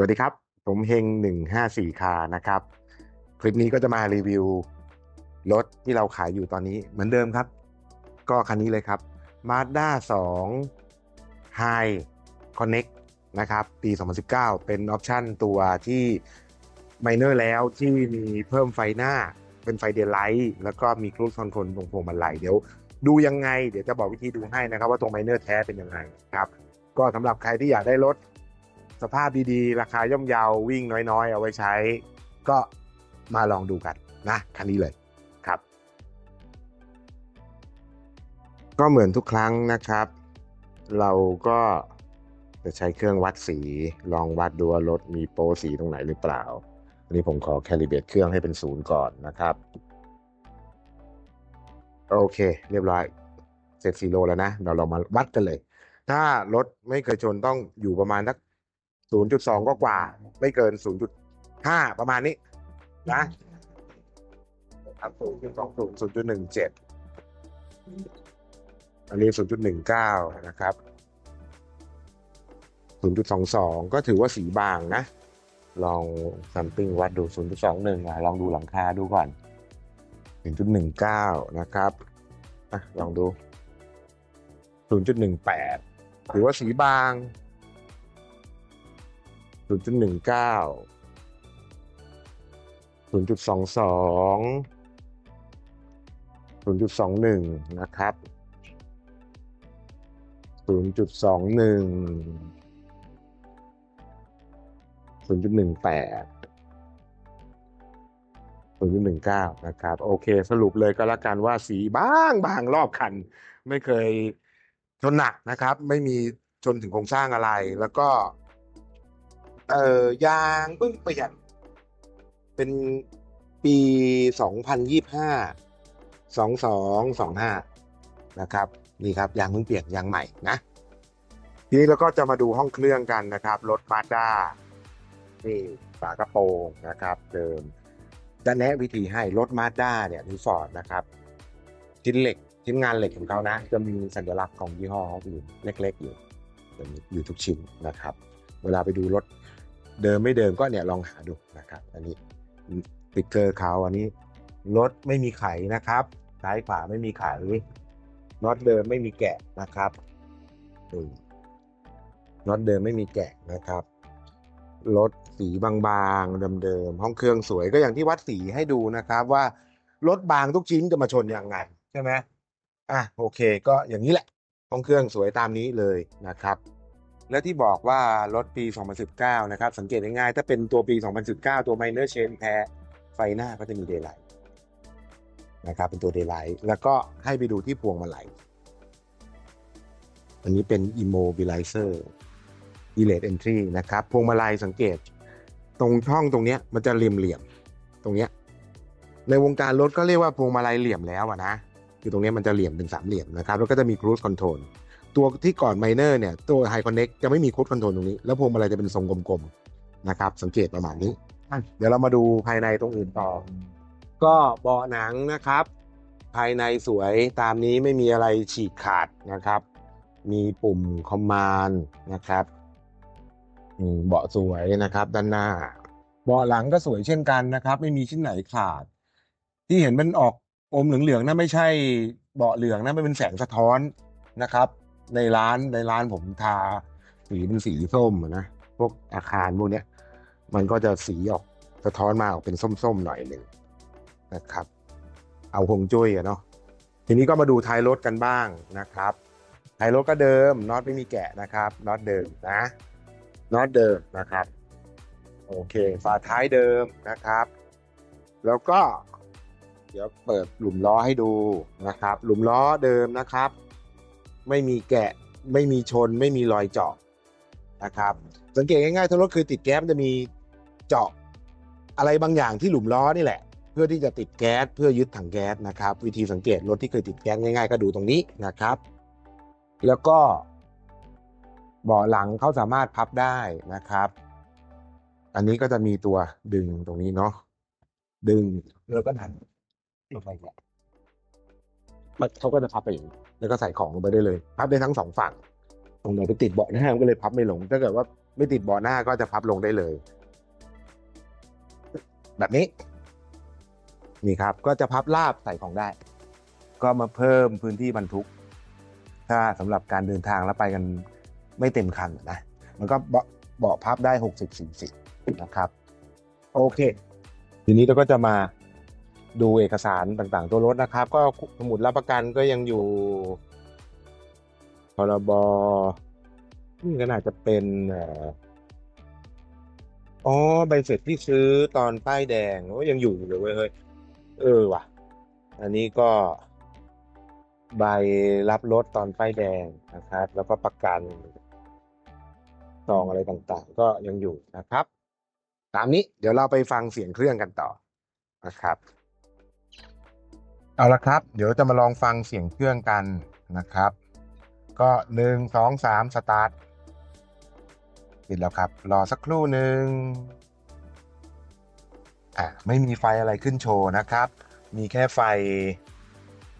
สวัสดีครับ ผมเฮง154 คานะครับ คลิปนี้ก็จะมารีวิวรถที่เราขายอยู่ตอนนี้เหมือนเดิมครับ ก็คันนี้เลยครับ Mazda 2 High Connect นะครับ ปี 2019 เป็นออปชั่นตัวที่ไมเนอร์แล้วที่มีเพิ่มไฟหน้าเป็นไฟเดลไลท์แล้วก็มีครู e คอนโทรลตรงพวงมาลัยเดี๋ยวดูยังไง เดี๋ยวจะบอกวิธีดูให้นะครับ ว่าตรงไมเนอร์แท้เป็นยังไงครับ ก็สำหรับใครที่อยากได้รถ สภาพดีๆ ราคาย่อมเยาววิ่งน้อยๆ เอาไว้ใช้ ก็มาลองดูกันนะคันนี้เลยครับ ก็เหมือนทุกครั้งนะครับ เราก็จะใช้เครื่องวัดสี ลองวัดดูว่ารถมีโปรสีตรงไหนหรือเปล่าอันนี้ผมขอแคลิเบตเครื่องให้เป็นศูนย์ก่อนนะครับ โอเค เรียบร้อยเสร็จซีโร่แล้วนะเราลองมาวัดกันเลย ถ้ารถไม่เคยชนต้องอยู่ประมาณสัก 0.2 ก็กว่า ไม่เกิน 0.5 ประมาณนี้ นะครับ0.20 0.17 อันนี้ 0.19 นะครับ 0.22 ก็ถือว่าสีบางนะ ลองซัมปิ้งวัดดู 0.21อะลองดูหลังคาดูก่อน1.19 นะครับอะลองดู 0.18 ถือว่าสีบาง 0.19 0.22 0.21 นะครับ 0.21 0.18 0.19 นะครับ โอเค สรุปเลยก็แล้วกันว่าสีบางบางรอบคัน ไม่เคยชนหนักนะครับ ไม่มีชนถึงโครงสร้างอะไรแล้วก็ เอ่อยางเพิ่งเปลี่ยน เป็นปีสองพันยี่ห้าสองสองสองห้านะครับนี่ครับยางเพิ่งเปลี่ยนยางใหม่นะ ทีนี้เราก็จะมาดูห้องเครื่องกันนะครับรถมาด้านี่ฝากระโปรงนะครับ เดิมจะแนะวิธีให้รถมาด้าเนี่ยหรือฟอร์ดนะครับชิ้นเหล็กชิ้นงานเหล็กของเขานะ จะมีสัญลักษณ์ของยี่ห้อเขาอยู่เล็ก ๆ อยู่อยู่ทุกชิ้นนะครับ เวลาไปดูรถ เดิมไม่เดิมก็เนี่ยลองหาดูนะครับ อันนี้ติกเกอร์เขาอันนี้รถไม่มีไขนะครับซ้ายขวาไม่มีไขน็อตเดิมไม่มีแกะนะครับน็อตเดิมไม่มีแกะนะครับรถสีบางๆเดิมๆห้องเครื่องสวยก็อย่างที่วัดสีให้ดูนะครับ ว่ารถบางทุกชิ้นจะมาชนยังไงใช่ไหมอะโอเค ก็อย่างนี้แหละห้องเครื่องสวยตามนี้เลยนะครับ และที่บอกว่ารถปี 2019 นะครับ สังเกตง่ายๆ ถ้าเป็นตัวปี 2019 ตัว minor Chain แท้ไฟหน้าก็จะมี daylight นะครับ เป็นตัว daylight แล้วก็ให้ไปดูที่พวงมาลัย อันนี้เป็น immobilizer delayed entry นะครับ พวงมาลัยสังเกต ตรงช่องตรงเนี้ยมันจะเหลี่ยมๆ ตรงเนี้ย ในวงการรถก็เรียกว่าพวงมาลัยเหลี่ยมแล้วอะนะ คือตรงนี้มันจะเหลี่ยมเป็นสามเหลี่ยมนะครับ แล้วก็จะมี cruise control ตัวที่ก่อนไมเนอร์เนี่ยตัว High Connect จะไม่มี cruise control ตรงนี้ แล้วพวงมาลัยจะเป็นทรงกลมๆนะครับ สังเกตประมาณนี้อะเดี๋ยวเรามาดูภายในตรงอื่นต่อ ก็เบาะหนังนะครับ ภายในสวยตามนี้ไม่มีอะไรฉีกขาดนะครับ มีปุ่มคอมมานด์นะครับอืมเบาะสวยนะครับ ด้านหน้า เบาะหลังก็สวยเช่นกันนะครับ ไม่มีชิ้นไหนขาด ที่เห็นมันออกอมเหลืองๆนั่นไม่ใช่เบาะเหลืองนะมันเป็นแสงสะท้อนนะครับ ในร้านในร้านผมทาสีเป็นสีส้มนะพวกอาคารพวกเนี้ย มันก็จะสีออกสะท้อนมาออกเป็นส้มๆหน่อยหนึ่งนะครับ เอาหงจุ้ยอะเนาะทีนี้ก็มาดูท้ายรถกันบ้างนะครับท้ายรถก็เดิมน็อตไม่มีแกะนะครับน็อตเดิมนะน็อตเดิมนะครับ โอเค ฝาท้ายเดิมนะครับ แล้วก็ เดี๋ยวเปิดหลุมล้อให้ดูนะครับ หลุมล้อเดิมนะครับ ไม่มีแกะ ไม่มีชน ไม่มีรอยเจาะนะครับ สังเกตง่ายๆถ้ารถคือติดแก๊สจะมีเจาะอะไรบางอย่างที่หลุมล้อนี่แหละ เพื่อที่จะติดแก๊สเพื่อยึดถังแก๊สนะครับ วิธีสังเกตรถที่เคยติดแก๊สง่ายๆ ก็ดูตรงนี้นะครับ แล้วก็เบาะหลังเขาสามารถพับได้นะครับ อันนี้ก็จะมีตัวดึงตรงนี้เนาะดึงแล้วก็ดันลงไปเนี่ย มันเขาก็จะพับไปอย่างนี้แล้วก็ใส่ของลงไปได้เลย พับได้ทั้งสองฝั่ง ตรงไหนไปติดเบาะหน้ามันก็เลยพับไม่ลง ถ้าเกิดว่าไม่ติดเบาะหน้าก็จะพับลงได้เลย แบบนี้ นี่ครับ ก็จะพับลาบใส่ของได้ ก็มาเพิ่มพื้นที่บรรทุก ถ้าสำหรับการเดินทางแล้วไปกันไม่เต็มคันนะ มันก็เบาะเบาะพับได้หกสิบสี่สิบนะครับ โอเค ทีนี้เราก็จะมา ดูเอกสารต่างๆ ตัวรถนะครับ ก็สมุดรับประกันก็ยังอยู่พรบนี่ก็น่าจะเป็นอ๋อใบเสร็จที่ซื้อตอนป้ายแดงโอ้ยังอยู่อยู่เลยเฮ้ยเออว่ะ อันนี้ก็ใบรับรถตอนป้ายแดงนะครับ แล้วก็ประกันซองอะไรต่างๆ ก็ยังอยู่นะครับ ตามนี้เดี๋ยวเราไปฟังเสียงเครื่องกันต่อนะครับ เอาละครับ เดี๋ยวจะมาลองฟังเสียงเครื่องกันนะครับ ก็หนึ่งสองสามสตาร์ทปิดแล้วครับ รอสักครู่หนึ่งอะไม่มีไฟอะไรขึ้นโชว์นะครับ มีแค่ไฟ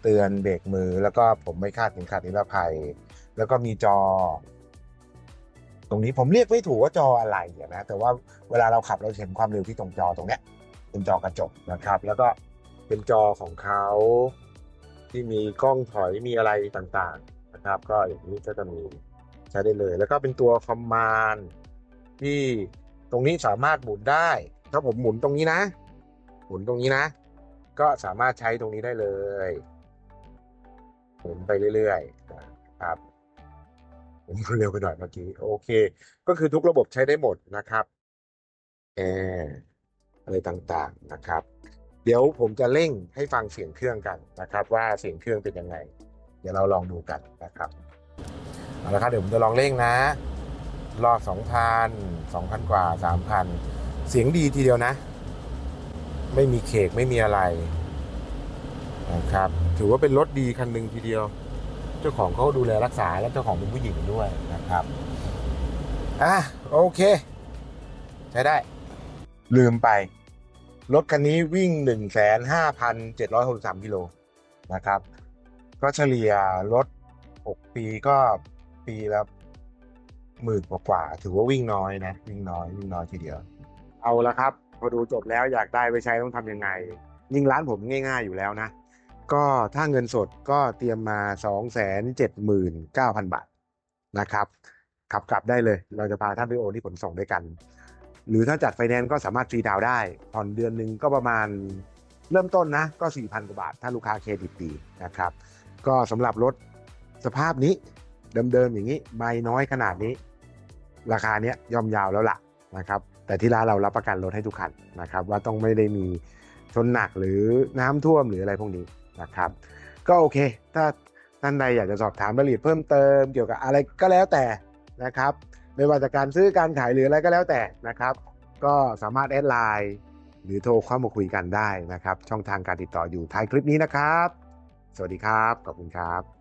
เตือนเบรกมือแล้วก็ผมไม่คาดเข็มขัดนิรภัย แล้วก็มีจอ ตรงนี้ผมเรียกไม่ถูกว่าจออะไรนะ แต่ว่าเวลาเราขับเราเห็นความเร็วที่ตรงจอตรงเนี้ยเป็นจอกระจกนะครับ แล้วก็ เป็นจอของเขาที่มีกล้องถอยมีอะไรต่างๆนะครับ ก็อย่างนี้ก็จะมีใช้ได้เลย แล้วก็เป็นตัวคอมมานด์ที่ตรงนี้สามารถหมุนได้ ถ้าผมหมุนตรงนี้นะ หมุนตรงนี้นะ ก็สามารถใช้ตรงนี้ได้เลยหมุนไปเรื่อยๆนะครับผมเร็วไปหน่อยเมื่อกี้โอเค ก็คือทุกระบบใช้ได้หมดนะครับแอร์อะไรต่างๆนะครับ เดี๋ยวผมจะเร่งให้ฟังเสียงเครื่องกันนะครับ ว่าเสียงเครื่องเป็นยังไง เดี๋ยวเราลองดูกันนะครับเอาละครับเดี๋ยวผมจะลองเร่งนะ รอบสองพันสองพันกว่าสามพันเสียงดีทีเดียวนะ ไม่มีเคกไม่มีอะไรนะครับ ถือว่าเป็นรถดีคันหนึ่งทีเดียว เจ้าของเขาดูแลรักษาและเจ้าของเป็นผู้หญิงด้วยนะครับอะโอเค ใช้ได้ ลืมไป รถคันนี้วิ่ง 1 5 7 6 3กิโลนะครับ ก็เฉลี่ยรถ 6 ปีก็ปีละหมื่นกว่าๆถือว่าวิ่งน้อยนะ วิ่งน้อย วิ่งน้อยทีเดียว เอาละครับ พอดูจบแล้วอยากได้ไปใช้ต้องทำยังไง ยิงร้านผมง่ายๆอยู่แล้วนะ ก็ถ้าเงินสดก็เตรียมมา 279,000 บาทนะครับ ขับกลับได้เลย เราจะพาท่านไปโอนที่ขนส่งด้วยกัน หรือถ้าจัดไฟแนนซ์ก็สามารถฟรีดาวได้ผ่อนเดือนหนึ่งก็ประมาณเริ่มต้นนะก็ 4,000 กว่าบาท ถ้าลูกค้าเครดิตดีนะครับ ก็สำหรับรถสภาพนี้เดิมๆอย่างนี้ไม่น้อยขนาดนี้ ราคาเนี้ยย่อมยาวแล้วล่ะนะครับ แต่ที่ร้านเรารับประกันรถให้ทุกคันนะครับ ว่าต้องไม่ได้มีชนหนักหรือน้ำท่วมหรืออะไรพวกนี้นะครับ ก็โอเค ถ้าท่านใดอยากจะสอบถามรายละเอียดเพิ่มเติมเกี่ยวกับอะไรก็แล้วแต่นะครับไม่ว่าจากการซื้อการขายหรืออะไรก็แล้วแต่นะครับ ก็สามารถแอดไลน์หรือโทรเข้ามาคุยกันได้นะครับ ช่องทางการติดต่ออยู่ท้ายคลิปนี้นะครับ สวัสดีครับ ขอบคุณครับ